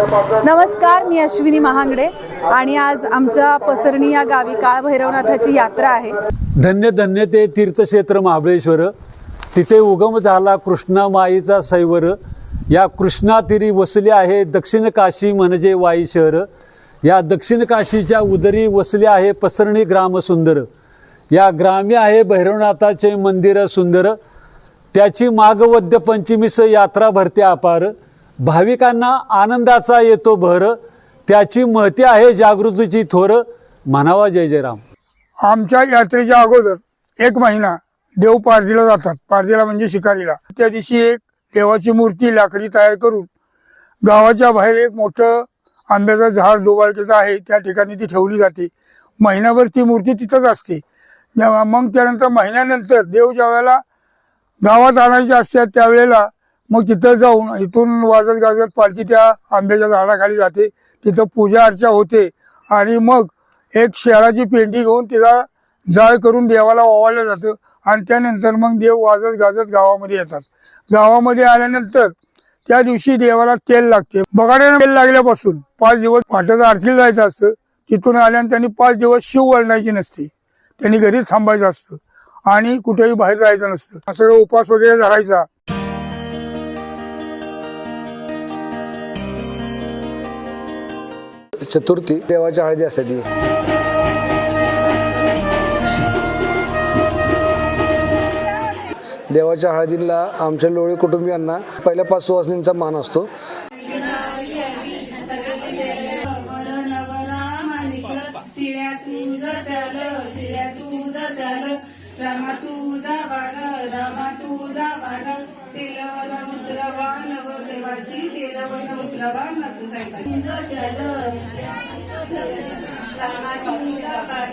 नमस्कार मी अश्विनी महांगडे आणि आज आमच्या पसरणी या गावी काळ भैरवनाथाची यात्रा आहे. धन्य धन्य ते तीर्थक्षेत्र महाबळेश्वर. तिथे उगम झाला कृष्णा माईचा सैवर. या कृष्णातीरी वसले आहे दक्षिण काशी म्हणजे वाई शहर. या दक्षिण काशीच्या उदरी वसले आहे पसरणी ग्राम सुंदर. या ग्रामी आहे भैरवनाथाचे मंदिर सुंदर. त्याची मागवद्य पंचमीस यात्रा भरते अपार. भाविकांना आनंदाचा येतो भर. त्याची महती आहे जागृतीची थोर. म्हणावा जय जयराम. आमच्या यात्रेच्या अगोदर एक महिना देव पारदीला जातात. पारदीला म्हणजे शिकारीला. त्या दिवशी एक देवाची मूर्ती लाकडी तयार करून गावाच्या बाहेर एक मोठं आंब्याचं झाड डोबाळकेचं आहे त्या ठिकाणी ती ठेवली जाते. महिनाभर ती मूर्ती तिथंच असते. मग त्यानंतर महिन्यानंतर देव ज्या वेळेला गावात आणायचे असतात त्यावेळेला मग तिथं जाऊन इथून वाजत गाजत पालखी त्या आंब्याच्या झाडाखाली जाते. तिथं पूजा अर्चा होते. आणि मग एक शेळाची पेंडी घेऊन तिला जाळ करून देवाला ओवाळलं जातं. आणि त्यानंतर मग देव वाजत गाजत गावामध्ये येतात. गावामध्ये आल्यानंतर त्या दिवशी देवाला तेल लागते. बगाड्यानं तेल लागल्यापासून पाच दिवस फाट्याचं आरतीला जायचं असतं. तिथून आल्यानं त्यांनी पाच दिवस शिव वळणायची नसते. त्यांनी घरीच थांबायचं असतं. आणि कुठेही बाहेर जायचं नसतं. सगळं उपास वगैरे धरायचा. चतुर्थी देवाच्या हळदी असते ती. देवाच्या हळदीला आमच्या लोळी कुटुंबियांना पहिल्या पाच सुवासनींचा मान असतो. उद्रवान व देवाची तेलवन उद्रवान तुझं त्यालं रामा तुझा बाण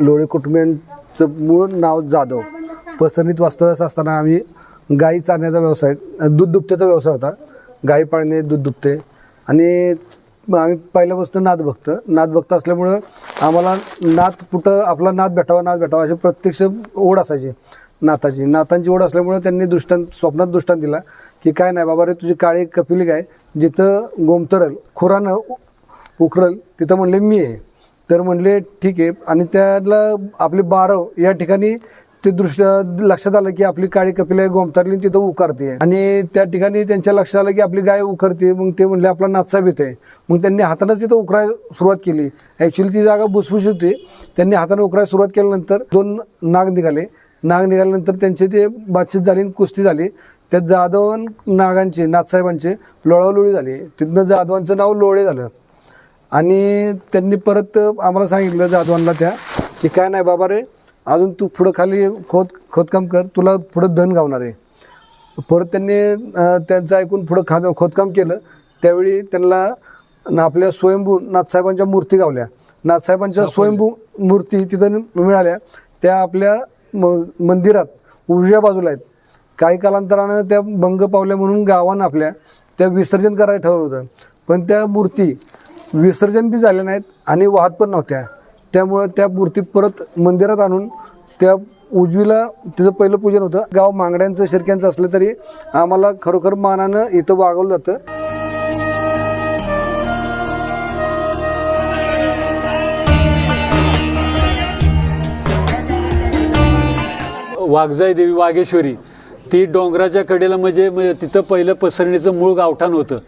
लोळी कुटुंबियांचं मूळ नाव जाधव. पसरणीत वास्तव्यास असताना आम्ही गाई चारण्याचा व्यवसाय दूध दुभत्याचा व्यवसाय होता. गाई पाळणे दूध दुभते. आणि आम्ही पहिल्यापासून नाद बघतं नाद भक्त असल्यामुळं आम्हाला नात कुठं आपला नाद भेटावा नाद भेटावा अशी प्रत्यक्ष ओढ असायची नाथाची. नाथांची ओढ असल्यामुळं त्यांनी दृष्टांत स्वप्नात दृष्टांत दिला की काय नाही बाबा रे तुझी काळी कपिली काय जिथं गोमतरल खुरानं उखरल तिथं म्हणले मी आहे. तर म्हणले ठीक आहे. आणि त्याला आपले बारव या ठिकाणी ते दृश्य लक्षात आलं की आपली काळी कपिला गोमतारली तिथं उकारते. आणि त्या ठिकाणी त्यांच्या लक्षात आलं की आपली गाय उकरते मग ते म्हणले आपला नाथसाहेब येते मग त्यांनी हातानंच तिथं उकराय सुरुवात केली. ॲक्च्युली ती जागा भुसभुशीत होती. त्यांनी हाताने उकरायला सुरुवात केल्यानंतर दोन नाग निघाले. नाग निघाल्यानंतर त्यांचे ते बातचीत झाली आणि कुस्ती झाली. त्या जाधव नागांचे नाथसाहेबांचे लोळालोळी झाली. तिथनं जाधवांचं नाव लोळे झालं. आणि त्यांनी परत आम्हाला सांगितलं जाधवांना त्या की काय नाही बाबा रे अजून तू पुढं खाली खोद खोदकाम कर तुला पुढं धन गावणार आहे. परत त्यांनी त्यांचं ऐकून पुढं खा खोदकाम केलं. त्यावेळी त्यांना आपल्या स्वयंभू नाथसाहेबांच्या मूर्ती गावल्या. नाथसाहेबांच्या स्वयंभू मूर्ती तिथं मिळाल्या. त्या आपल्या म- मंदिरात उजव्या बाजूला आहेत. काही कालांतरानं त्या भंग पावल्या म्हणून गावानं आपल्या त्या विसर्जन करायला ठरवलं होतं. पण त्या मूर्ती विसर्जन बी झाले नाहीत आणि वाहत पण नव्हत्या. त्यामुळं त्या मूर्ती परत मंदिरात आणून त्या उजवीला तिचं पहिलं पूजन होतं. गाव मांगड्यांचं शिरक्यांचं असलं तरी आम्हाला खरोखर मानानं इथं वागवलं जातं. वाघजाई देवी वाघेश्वरी ती डोंगराच्या कडेला म्हणजे म्हणजे तिथं पहिलं पसरणीचं मूळ गावठाण होतं.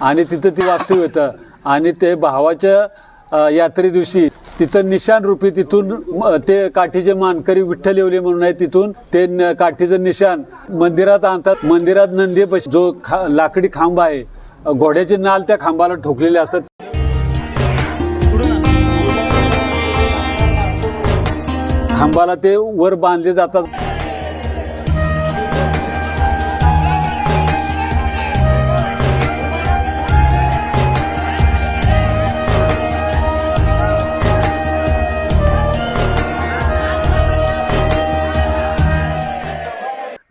आणि तिथं ती वास्तव्य होतं. आणि ते भावाच्या यात्रे दिवशी तिथं निशाण रूपी तिथून ते काठीचे मानकरी विठ्ठल येवले म्हणून आहे तिथून ते न- काठीचं निशाण मंदिरात आणतात. मंदिरात नंदी जो खा, लाकडी खांब आहे घोड्याचे नाल त्या खांबाला ठोकलेले असतात. खांबाला ते वर बांधले जातात.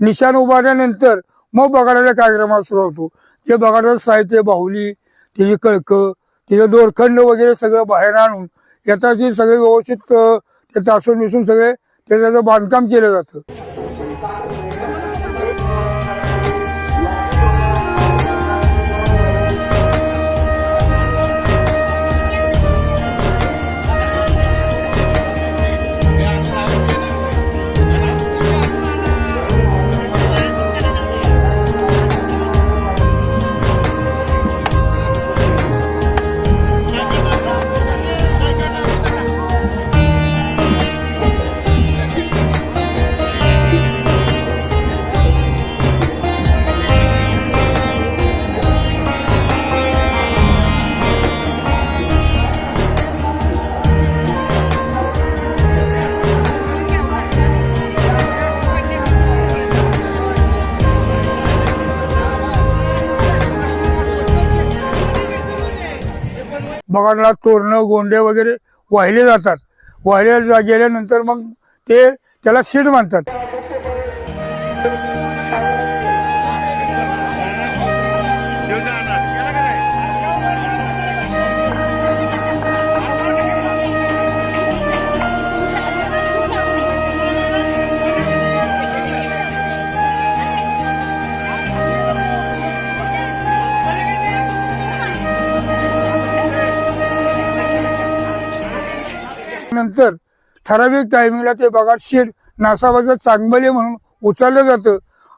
निशाण उभारल्यानंतर मग बगाडाच्या कार्यक्रमाला सुरू होतो. ते बगाडाचं साहित्य बाहुली त्याची कळकं त्याचं दोरखंड वगैरे सगळं बाहेर आणून येतात जे सगळे व्यवस्थित ते तासून मिसून सगळे ते त्याचं बांधकाम केलं जातं. बगाडला तोरणं गोंडे वगैरे वाहिले जातात. वाहिले जा- गेल्यानंतर मग ते त्याला सीड मानतात ठराविक टायमिंगला ते बगाड शीट नासाबाचं चांगले म्हणून उचललं जातं.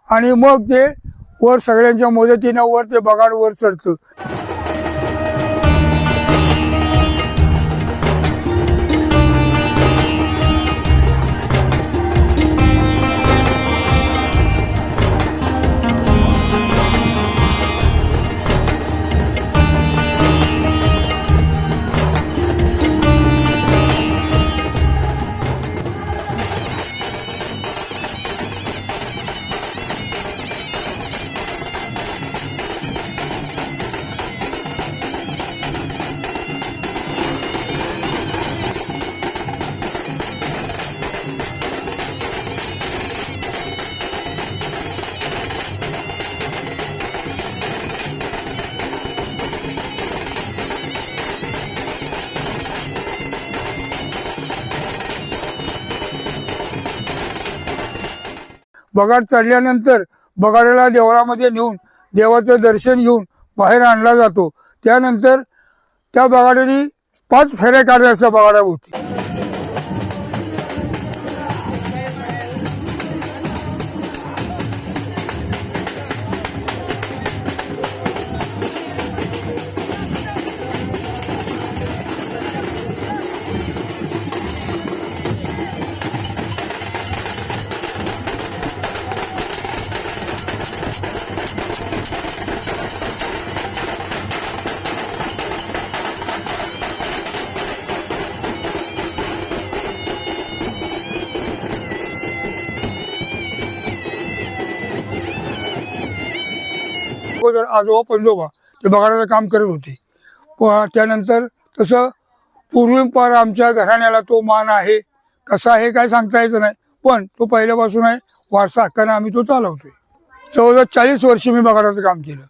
आणि मग ते वर सगळ्यांच्या मदतीनं वर ते बगाड वर चढतं. बगाड चढल्यानंतर बगाडाला देवळामध्ये नेऊन देवाचं दर्शन घेऊन बाहेर आणला जातो. त्यानंतर त्या बगाड्याने पाच फेऱ्या काढल्या असतात बगाडाभोवती आजोबा पंजोबा ते बघाडाचं काम करत होते. त्यानंतर तसं पूर्वीपार आमच्या घराण्याला तो मान आहे कसा आहे काय सांगता येतं नाही पण तो पहिल्यापासून आहे वारसा हक्काने आम्ही तो चालवतोय. जवळजवळ चाळीस वर्ष मी बघाडाचं काम केलं.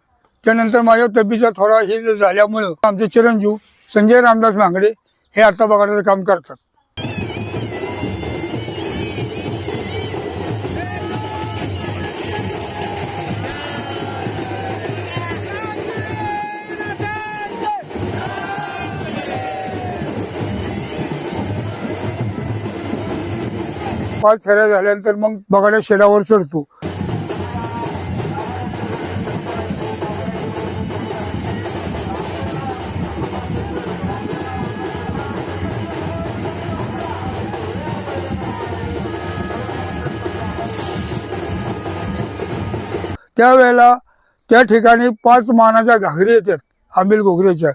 त्यानंतर माझ्या तब्येतीचा थोडा हे झाल्यामुळं आमचे चिरंजीव संजय रामदास मांगडे हे आता बघाडाचं काम करतात. पाच फेऱ्या झाल्यानंतर मग बघायला शेडावर चढतो. त्यावेळेला त्या ठिकाणी पाच मानाच्या घागरी येतात आंबिल घोगरेच्या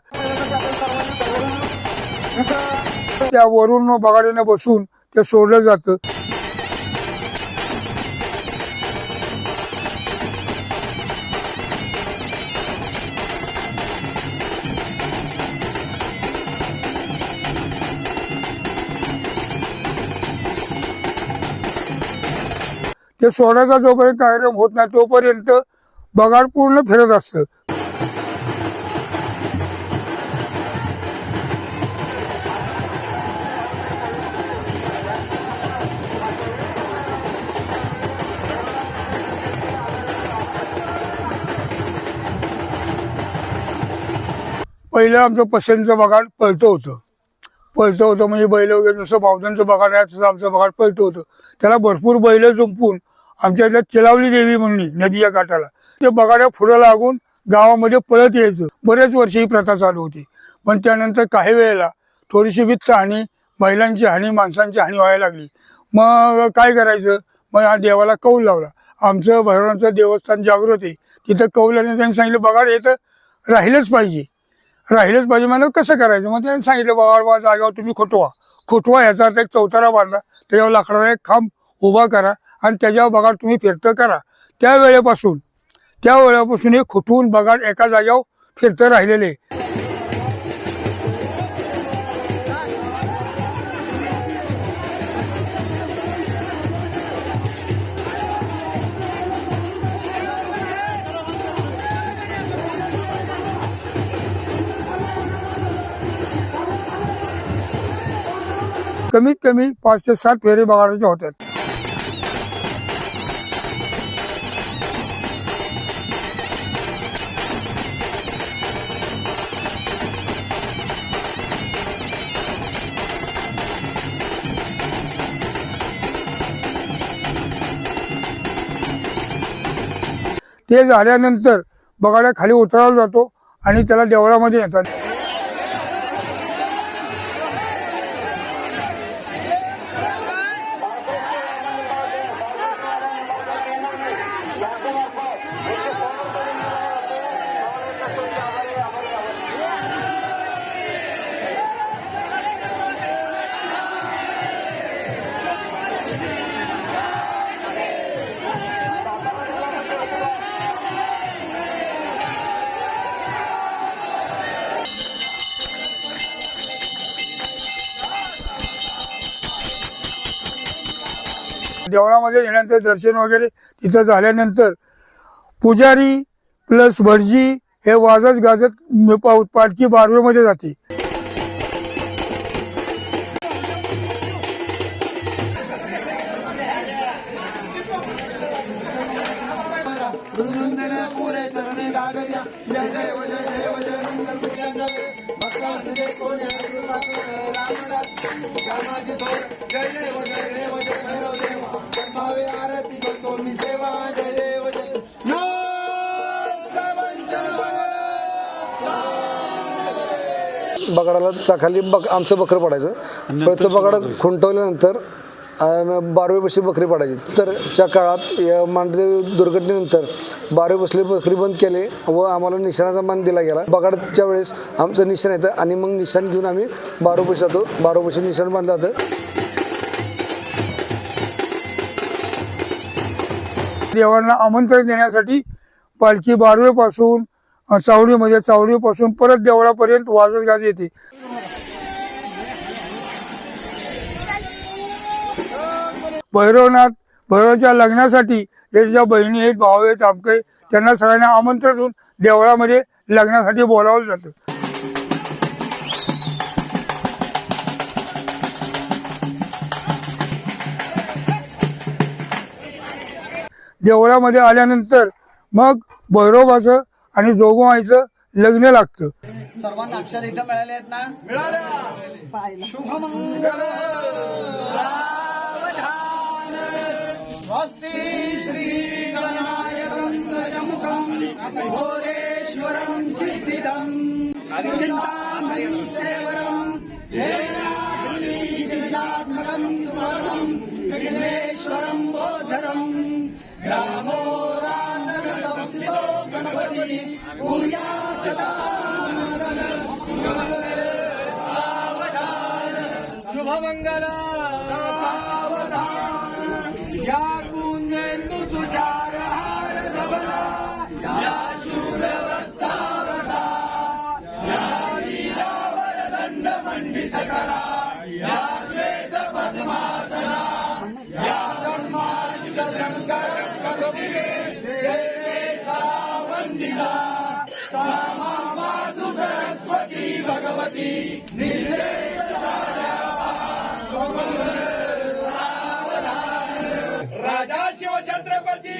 त्या वरून बगाडीनं बसून ते सोडलं जातं. ते सोडायचा जोपर्यंत कार्यक्रम होत नाही तोपर्यंत बगाड पूर्ण फिरत असतं. पहिलं आमचं पसंतचं बगाड पळतं होतं. पळतं होतं म्हणजे बैल वगैरे जसं बावधांचं बगाड आहे तसं आमचं बगाड पळतं होतं. त्याला भरपूर बैल जुंपून आमच्या इथल्या चिलावली देवी म्हणली नदीच्या काठाला. ते बगाड्या फुलं लागून गावामध्ये पळत यायचं. बरेच वर्ष ही प्रथा चालू होती. पण त्यानंतर काही वेळेला थोडीशी वित्त हानी महिलांची हानी माणसांची हानी व्हायला लागली. मग काय करायचं? मग हा देवाला कौल लावला. आमचं भैरवांचं देवस्थान जागृत आहे. तिथं कौलाने त्यांनी सांगितलं बगाड येतं राहिलंच पाहिजे. राहिलंच पाहिजे मला कसं करायचं? मग त्यांनी सांगितलं बाबा बा जागेवर तुम्ही खोटवा. खोटवा ह्याचा अर्थ एक चौतारा बांधा त्याच्यावर लाकडाचा एक खांब उभा करा. आणि त्याच्यावर बघा तुम्ही फिरतं करा. त्या वेळेपासून त्या वेळेपासून हे खुटून बघा एका जागेवर फिरतं राहिलेले. कमीत कमी पाच ते सात फेरी बघायच्या होतात ते झाल्यानंतर बगाड्या खाली उतरवला जातो आणि त्याला देवळामध्ये येतात देवळामध्ये येण्यानंतर दर्शन वगैरे तिथं झाल्यानंतर पुजारी प्लस भटजी हे वाजत गाजत पालखी बारवेमध्ये जाते. बगाडाला चाखाली बक आमचं बकरं पडायचं. परत तो बगाड खुंटवल्यानंतर आणि बारावी बसली बकरी पाडायची. तर च्या काळात या मांडदेव दुर्घटनेनंतर बारावी बसले बकरी बंद केले व आम्हाला निशाणाचा मान दिला गेला. बगाडच्या वेळेस आमचं निशाण येतं आणि मग निशाण घेऊन आम्ही बारो बस जातो. बारो बशी निशाण बांधलं जातं. देवांना आमंत्रण देण्यासाठी पालखी बारवेपासून चावडीमध्ये चावडीपासून परत देवळापर्यंत वाजत गाज येते. भैरवनाथ भैरवच्या लग्नासाठी जे ज्या बहिणी आहेत भाऊ आहेत आमके त्यांना सगळ्यांना आमंत्रण देऊन देवळामध्ये लग्नासाठी बोलावलं जातं. देवळामध्ये आल्यानंतर मग भैरोबाचं आणि जोगमाईचं लग्न लागतं. सर्वांना अक्षर इथं मिळाले आहेत ना? मिळाल्या! शुभमंगल! स्वस्ति श्री गणायकं गजमुखं घोरेश्वरं सिद्धिदं चिन्तामणि सेवरं गिरिजात्मकं सुवरं विघ्नेश्वरं बोधरं ग्रामो सदा शुभमंगल सावधान या कुंदेंदु तुझा हार धवला. या या लीलावर दंड मंडित करा. या श्वेत पद्मासना. या शंकर सावंदिता सामा मातु सरस्वती भगवती. निशेष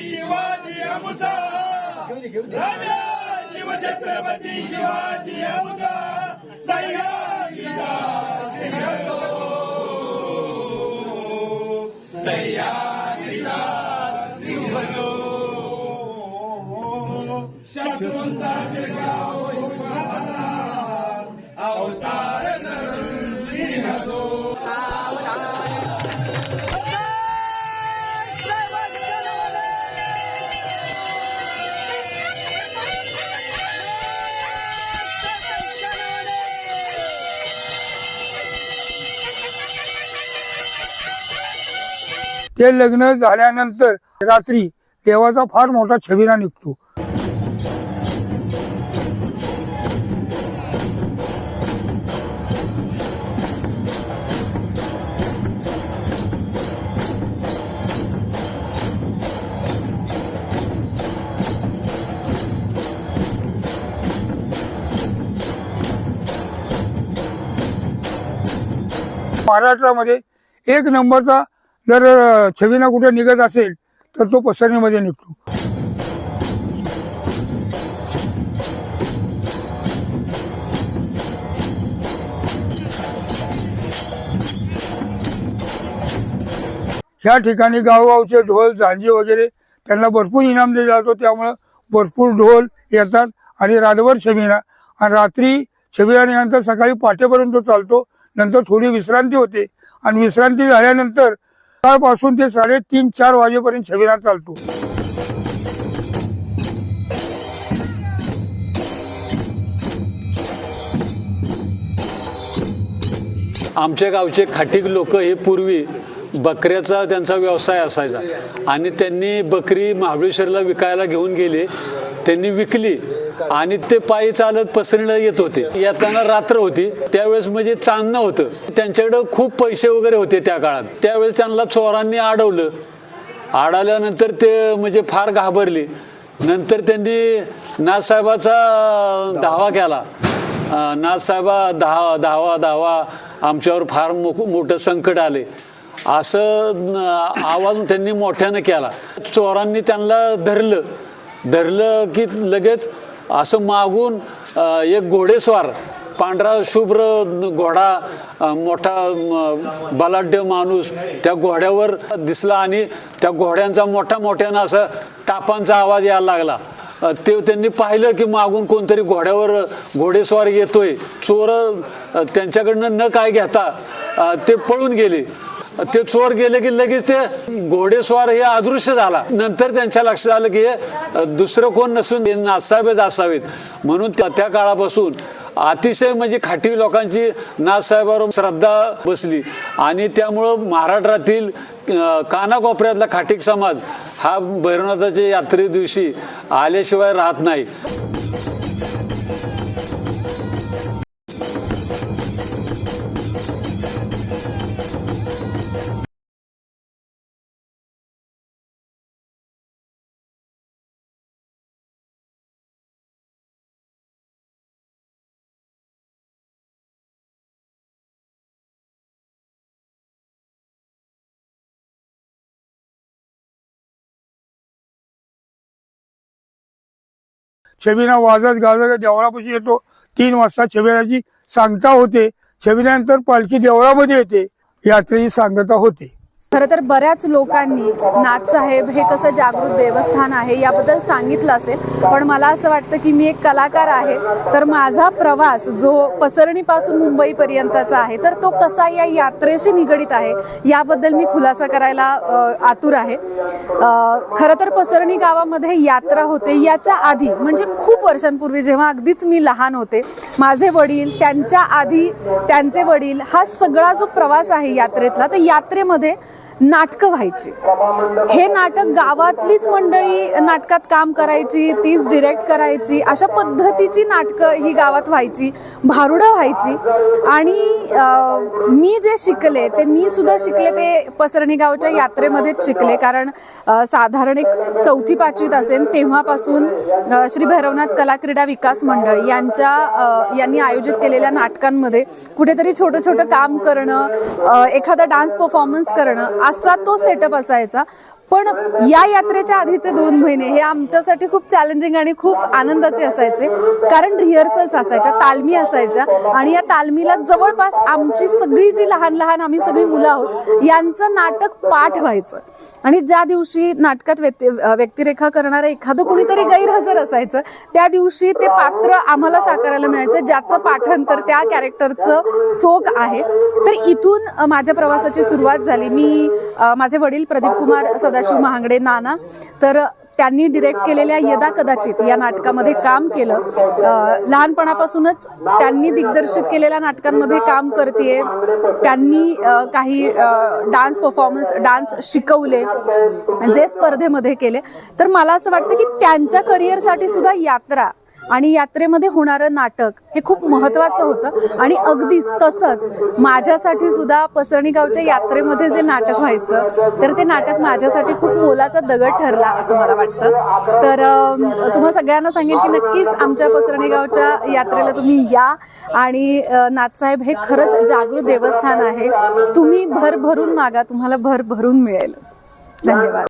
शिवाजी आमचा. राजा शिवछत्रपती शिवाजी आमचा. सह्याद्रीचा सिंहगो सह्याद्रीचा सिंहगो शत्रूंचा शिरगाव ते लग्न झाल्यानंतर रात्री देवाचा फार मोठा छबिना निघतो. महाराष्ट्रामध्ये एक नंबरचा जर अ, कुठे निघत असेल तर तो पसरणीमध्ये निघतो. ह्या ठिकाणी गावगावचे ढोल झांजी वगैरे त्यांना भरपूर इनाम दिला जातो त्यामुळं भरपूर ढोल येतात आणि रातभर छबिना आणि रात्री छबिनानंतर सकाळी पाठेपर्यंत चालतो. नंतर थोडी विश्रांती होते. आणि विश्रांती झाल्यानंतर सकाळपासून ते साडेतीन चार वाजेपर्यंत छबिना चालतो. आमच्या गावचे खाटीक लोक हे पूर्वी बकऱ्याचा त्यांचा व्यवसाय असायचा. आणि त्यांनी बकरी महाबळेश्वरला विकायला घेऊन गेले. त्यांनी विकली. आणि ते पायी चालत पसरणं येत होते. येताना रात्र होती. त्यावेळेस म्हणजे चांदणं होतं. त्यांच्याकडं खूप पैसे वगैरे होते त्या काळात. त्यावेळेस त्यांना चोरांनी अडवलं. अडवल्यानंतर ते म्हणजे फार घाबरले. नंतर त्यांनी नाथसाहेबाचा धावा केला. नाथसाहेबा धावा धावा धावा आमच्यावर फार मो मोठं संकट आले. असं आवाज त्यांनी मोठ्यानं केला. चोरांनी त्यांना धरलं. धरलं की लगेच असं मागून एक घोडेस्वार पांढरा शुभ्र घोडा मोठा बलाढ्य माणूस त्या घोड्यावर दिसला आणि त्या घोड्यांचा मोठ्या मोठ्यानं असं टापांचा आवाज यायला लागला. ते त्यांनी पाहिलं की मागून कोणतरी घोड्यावर घोडेस्वार येतोय. चोर त्यांच्याकडनं न काय घेता ते पळून गेले. ते चोर गेले की लगेच ते घोडेस्वार हे अदृश्य झाला. नंतर त्यांच्या लक्षात आलं की हे दुसरं कोण नसून हे असावेत. म्हणून त्या त्या काळापासून अतिशय म्हणजे खाटी लोकांची नाथसाहेबावर श्रद्धा बसली. आणि त्यामुळं महाराष्ट्रातील कानाकोपऱ्यातला खाटीक समाज हा भैरवनाथाच्या यात्रे दिवशी आल्याशिवाय राहत नाही. छबिना वाजत गाजत देवळापाशी येतो. तीन वाजता छबिनाची सांगता होते. छबिनानंतर पालखी देवळामध्ये येते. यात्रेची सांगता होते. खरं तर बऱ्याच लोकांनी नाथसाहेब हे कसं जागृत देवस्थान आहे याबद्दल सांगितलं असेल पण मला असं वाटतं की मी एक कलाकार आहे तर माझा प्रवास जो पसरणीपासून मुंबईपर्यंतचा आहे तर तो कसा या यात्रेशी निगडीत आहे याबद्दल मी खुलासा करायला आतुर आहे. खरं तर पसरणी गावामध्ये यात्रा होते याच्या आधी म्हणजे खूप वर्षांपूर्वी जेव्हा अगदीच मी लहान होते माझे वडील त्यांच्या आधी त्यांचे वडील हा सगळा जो प्रवास आहे यात्रेतला तर यात्रेमध्ये नाटकं व्हायची. हे नाटक गावातलीच मंडळी नाटकात काम करायची तीच डिरेक्ट करायची अशा पद्धतीची नाटकं ही गावात व्हायची भारुडं व्हायची. आणि मी जे शिकले ते मी सुद्धा शिकले ते पसरणी गावच्या यात्रेमध्येच शिकले. कारण साधारण एक चौथी पाचवीत असेल तेव्हापासून श्री भैरवनाथ कला क्रीडा विकास मंडळ यांच्या यांनी आयोजित केलेल्या नाटकांमध्ये कुठेतरी छोटं छोटं काम करणं एखादा डान्स परफॉर्मन्स करणं असा तो सेटअप असायचा. पण या यात्रेच्या आधीचे दोन महिने हे आमच्यासाठी खूप चॅलेंजिंग आणि खूप आनंदाचे असायचे. कारण रिहर्सल्स असायच्या तालमी असायच्या आणि या तालमीला जवळपास आमची सगळी जी लहान लहान आम्ही सगळी मुलं आहोत यांचं नाटक पाठ व्हायचं. आणि ज्या दिवशी नाटकात व्यक्ती व्यक्तिरेखा करणारं एखादं कोणीतरी गैरहजर असायचं त्या दिवशी ते पात्र आम्हाला साकारायला मिळायचं ज्याचं पाठांतर त्या कॅरेक्टरचं चोख आहे. तर इथून माझ्या प्रवासाची सुरुवात झाली. मी माझे वडील प्रदीप कुमार सदाशिव महागडे नाना. तर त्यांनी डिरेक्ट केलेल्या यदा कदाचित या नाटकामध्ये काम केलं. लहानपणापासूनच त्यांनी दिग्दर्शित केलेल्या नाटकांमध्ये काम करते त्यांनी काही डान्स परफॉर्मन्स डान्स शिकवले जे स्पर्धेमध्ये केले. तर मला असं वाटतं की त्यांच्या करिअरसाठी सुद्धा यात्रा आणि यात्रेमध्ये होणारं नाटक हे खूप महत्त्वाचं होतं. आणि अगदीच तसंच माझ्यासाठी सुद्धा पसरणी गावच्या यात्रेमध्ये जे नाटक व्हायचं तर ते नाटक माझ्यासाठी खूप मोलाचा दगड ठरला असं मला वाटतं. तर तुम्हा सगळ्यांना सांगेन की नक्कीच आमच्या पसरणी गावच्या यात्रेला तुम्ही या. आणि नाथसाहेब हे खरंच जागृत देवस्थान आहे. तुम्ही भर भरून मागा तुम्हाला भर भरून मिळेल. धन्यवाद.